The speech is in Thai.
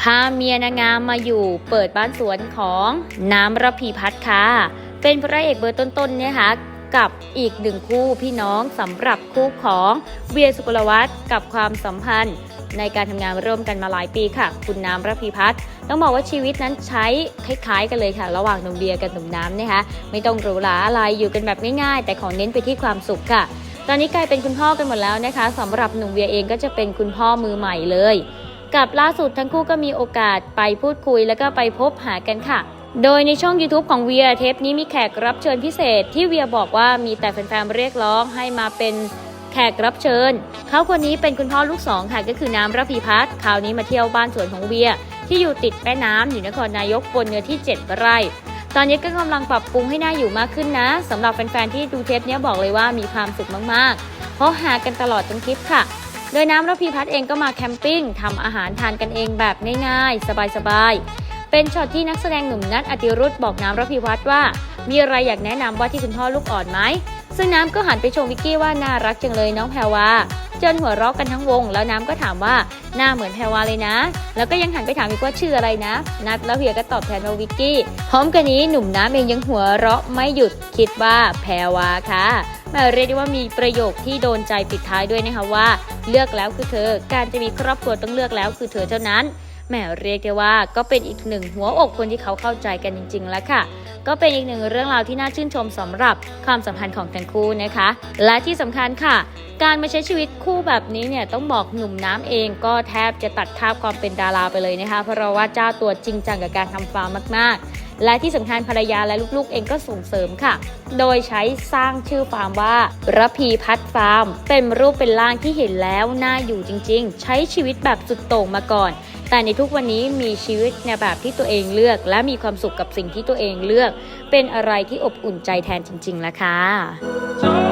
พาเมียนางงามมาอยู่เปิดบ้านสวนของน้ำระพีพัฒน์ค่ะ เป็นพระเอกเบอร์ต้นๆเนี่ยค่ะกับอีกหนึ่งคู่พี่น้องสำหรับคู่ของเวียสุกลวัฒกับความสัมพันธ์ ในการทำงานร่วมกันมาหลายปีค่ะ คุณน้ำระพีพัฒน์ต้องบอกว่าชีวิตนั้นใช้คล้ายๆ กันเลยค่ะ ระหว่างหนุ่มเบียร์กับหนุ่มน้ำนะคะไม่ต้องหรูหราอะไรอยู่กันแบบง่ายๆ แต่ขอเน้นไปที่ความสุขค่ะ ตอนนี้กลายเป็นคุณพ่อกันหมดแล้วนะคะสำหรับหนุ่มเวียเองก็จะเป็นคุณพ่อมือใหม่เลย กับล่าสุดทั้งคู่ก็มีโอกาสไปพูดคุยแล้วก็ไปพบหากันค่ะ โดยในช่อง YouTube ของเวียเทปนี้มีแขกรับเชิญพิเศษ ที่เวียบอกว่ามีแต่แฟนๆเรียกร้องให้มาเป็นแขกรับเชิญ เขาคนนี้เป็นคุณพ่อลูกสองค่ะก็คือน้ำระพีพัฒน์คราวนี้มาเที่ยวบ้านสวนของเวีย ที่อยู่ติดแม่น้ำอยู่นครนายกบนเนื้อที่ 7 ไร่ ตอนนี้ก็กำลังปรับปรุงให้น่าอยู่มากขึ้นนะสำหรับแฟนๆที่ดูเทปนี้บอกเลยว่ามีความสุขมากๆ เพราะหากันตลอดทั้งคลิปค่ะ โดยน้ำระพีพัฒน์เองก็มาแคมปิ้งทำอาหารทานกันเองแบบง่ายๆ สบายๆ เป็นช็อตที่นักแสดงหนุ่มนัทอติรุธบอกน้ำระพีพัฒน์ว่า มีอะไรอยากแนะนำว่าที่คุณพ่อลูกอ่อนไหมซึ่งน้ำก็หันไปชมวิกกี้ว่าน่ารักจังเลยน้องแพรวาจนหัวเราะกันทั้งวง แล้วน้ำก็ถามว่าหน้าเหมือนแพรวาเลยนะ แล้วก็ยังหันไปถามอีกว่าชื่ออะไรนะ นัดแล้วเฮียก็ตอบแทนว่าวิกกี้พร้อมกันนี้หนุ่มน้ำเองยังหัวเราะไม่หยุดคิดว่าแพรวาค่ะ แม่เรียกได้ว่ามีประโยคที่โดนใจปิดท้ายด้วยนะคะว่า เลือกแล้วคือเธอ การจะมีครอบครัวต้องเลือกแล้วคือเธอเท่านั้นแหมเรียกได้ว่าก็เป็นอีกหนึ่งหัวอกคนที่เขาเข้าใจกันจริง ๆ แล้วค่ะ ก็เป็นอีกหนึ่งเรื่องราวที่น่าชื่นชมสำหรับความสัมพันธ์ของทั้งคู่นะคะ และที่สำคัญค่ะ การมาใช้ชีวิตคู่แบบนี้เนี่ยต้องบอกหนุ่มน้ำเองก็แทบจะตัดคาบความเป็นดาราไปเลยนะคะ เพราะว่าเจ้าตัวจริงจังกับการทำฟาร์มมากๆ และที่สำคัญภรรยาและลูกๆเองก็ส่งเสริมค่ะ โดยใช้สร้างชื่อฟาร์มว่าระพีพัฒน์ฟาร์ม เป็นรูปเป็นร่างที่เห็นแล้วน่าอยู่จริง ๆ ใช้ชีวิตแบบสุดโต่งมาก่อน แต่ในทุกวันนี้มีชีวิตในแบบที่ตัวเองเลือก และมีความสุขกับสิ่งที่ตัวเองเลือก เป็นอะไรที่อบอุ่นใจแทนจริงๆแล้วค่ะ